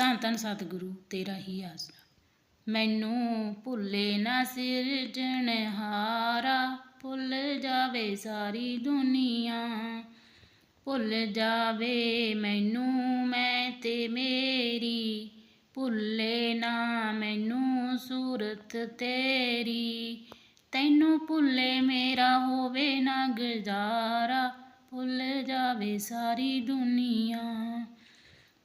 ਧੰਨ ਧੰਨ ਸਤਿਗੁਰੂ, ਤੇਰਾ ਹੀ ਆਸਰਾ। ਮੈਨੂੰ ਭੁੱਲੇ ਨਾ ਸਿਰਜਣਹਾਰਾ ਭੁੱਲ ਜਾਵੇ ਸਾਰੀ ਦੁਨੀਆ। ਭੁੱਲ ਜਾਵੇ ਮੈਨੂੰ ਮੈਂ ਤੇ ਮੇਰੀ, ਭੁੱਲੇ ਨਾ ਮੈਨੂੰ ਸੂਰਤ ਤੇਰੀ। ਤੈਨੂੰ ਭੁੱਲੇ ਮੇਰਾ ਹੋਵੇ ਨਾ ਗੁਜ਼ਾਰਾ, ਭੁੱਲ ਜਾਵੇ ਸਾਰੀ ਦੁਨੀਆ।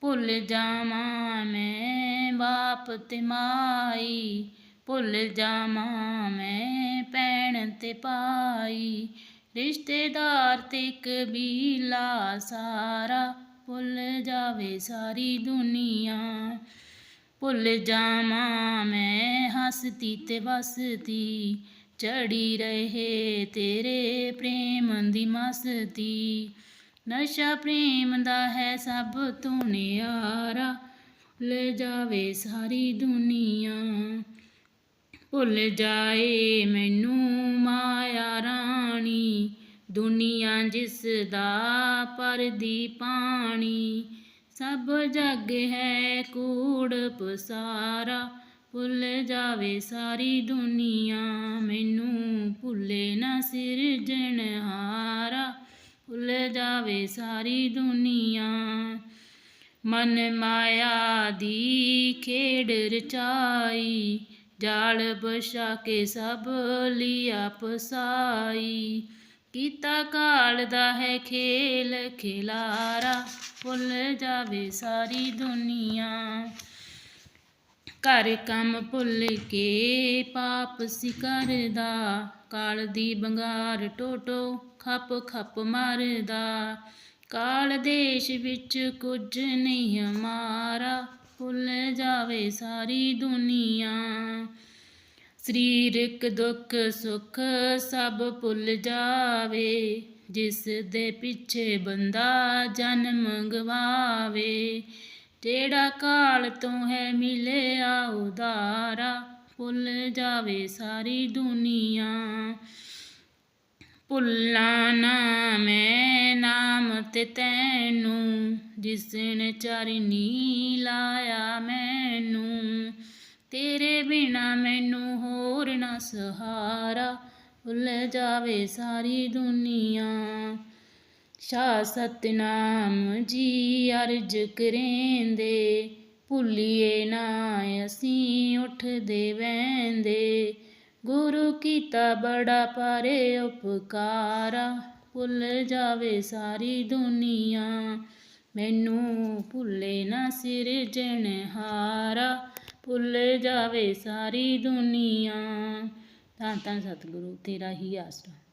ਭੁੱਲ ਜਾਵਾਂ ਮੈਂ ਬਾਪ ਤੇ ਮਾਈ। ਭੁੱਲ ਜਾਵਾਂ ਮੈਂ ਭੈਣ ਤੇ ਭਾਈ। ਰਿਸ਼ਤੇਦਾਰ ਤੇ ਕਬੀਲਾ ਸਾਰਾ। ਭੁੱਲ ਜਾਵੇ ਸਾਰੀ ਦੁਨੀਆ। ਭੁੱਲ ਜਾਵਾਂ ਮੈਂ ਹੱਸਦੀ ਤੇ ਵਸਦੀ। ਚੜੀ ਰਹੇ ਤੇਰੇ ਪ੍ਰੇਮ ਦੀ ਮਸਤੀ। ਨਸ਼ਾ ਪ੍ਰੇਮ ਦਾ ਹੈ ਸਭ ਤੋਂ ਨਿਆਰਾ। ਭੁੱਲ ਜਾਵੇ ਸਾਰੀ ਦੁਨੀਆ, ਭੁੱਲ ਜਾਏ ਮੈਨੂੰ ਮਾਇਆ ਰਾਣੀ। ਦੁਨੀਆ ਜਿਸ ਦਾ ਪਰਦੀ ਪਾਣੀ, ਸਭ ਜਗ ਹੈ ਕੂੜ ਪਸਾਰਾ। ਭੁੱਲ ਜਾਵੇ ਸਾਰੀ ਦੁਨੀਆ, ਮੈਨੂੰ ਭੁੱਲੇ ਨਾ ਸਿਰਜਣਹਾਰਾ ਭੁੱਲ ਜਾਵੇ ਸਾਰੀ ਦੁਨੀਆ। ਮਨ ਮਾਇਆ ਦੀ ਖੇਡ ਰਚਾਈ, ਜਾਲ ਬਛਾ ਕੇ ਸਭ ਲਿਆ ਪਸਾਈ ਕੀਤਾ ਕਾਲ ਦਾ ਹੈ ਖੇਲ, ਖਿਲਾਰਾ, ਭੁੱਲ ਜਾਵੇ ਸਾਰੀ ਦੁਨੀਆ। ਘਰ ਕੰਮ ਭੁੱਲ ਕੇ ਪਾਪ ਸੀ ਕਰਦਾ ਕਾਲ ਦੀ ਬੰਗਾਰ ਟੋਟੋ ਖੱਪ ਖੱਪ ਮਾਰਦਾ। ਕਾਲ ਦੇਸ਼ ਵਿੱਚ ਕੁਝ ਨਹੀਂ ਹਮਾਰਾ, ਭੁੱਲ ਜਾਵੇ ਸਾਰੀ ਦੁਨੀਆ। ਸਰੀਰਕ ਦੁੱਖ ਸੁੱਖ ਸਭ ਭੁੱਲ ਜਾਵੇ, ਜਿਸ ਦੇ ਪਿੱਛੇ ਬੰਦਾ ਜਨਮ ਗਵਾਵੇ। ਜਿਹੜਾ ਕਾਲ ਤੋਂ ਹੈ ਮਿਲਿਆ ਉਦਾਰਾ ਭੁੱਲ ਜਾਵੇ ਸਾਰੀ ਦੁਨੀਆ। ਭੁੱਲਾਂ ਨਾ ਮੈਂ ਨਾਮ ਤੇ ਤੈਨੂੰ, ਜਿਸ ਨੇ ਚਰਨੀ ਲਾਇਆ ਮੈਨੂੰ। ਤੇਰੇ ਬਿਨਾ ਮੈਨੂੰ ਹੋਰ ਨਾ ਸਹਾਰਾ, ਭੁੱਲ ਜਾਵੇ ਸਾਰੀ ਦੁਨੀਆ। ਸ਼ਾ ਸਤਨਾਮ ਜੀ ਅਰਜ ਕਰੇਂਦੇ, ਭੁੱਲੀਏ ਨਾ ਅਸੀਂ ਉੱਠਦੇ ਵੈਂਦੇ ਗੁਰੂ ਕੀਤਾ ਬੜਾ ਪਾਰੇ ਉਪਕਾਰਾ, ਭੁੱਲ ਜਾਵੇ ਸਾਰੀ ਦੁਨੀਆ। ਮੈਨੂੰ ਭੁੱਲੇ ਨਾ ਸਿਰ ਜਣਹਾਰਾ, ਭੁੱਲ ਜਾਵੇ ਸਾਰੀ ਦੁਨੀਆ। ਤਾਂ ਤਾਂ ਸਤਿਗੁਰੂ, ਤੇਰਾ ਹੀ ਆਸਰਾ।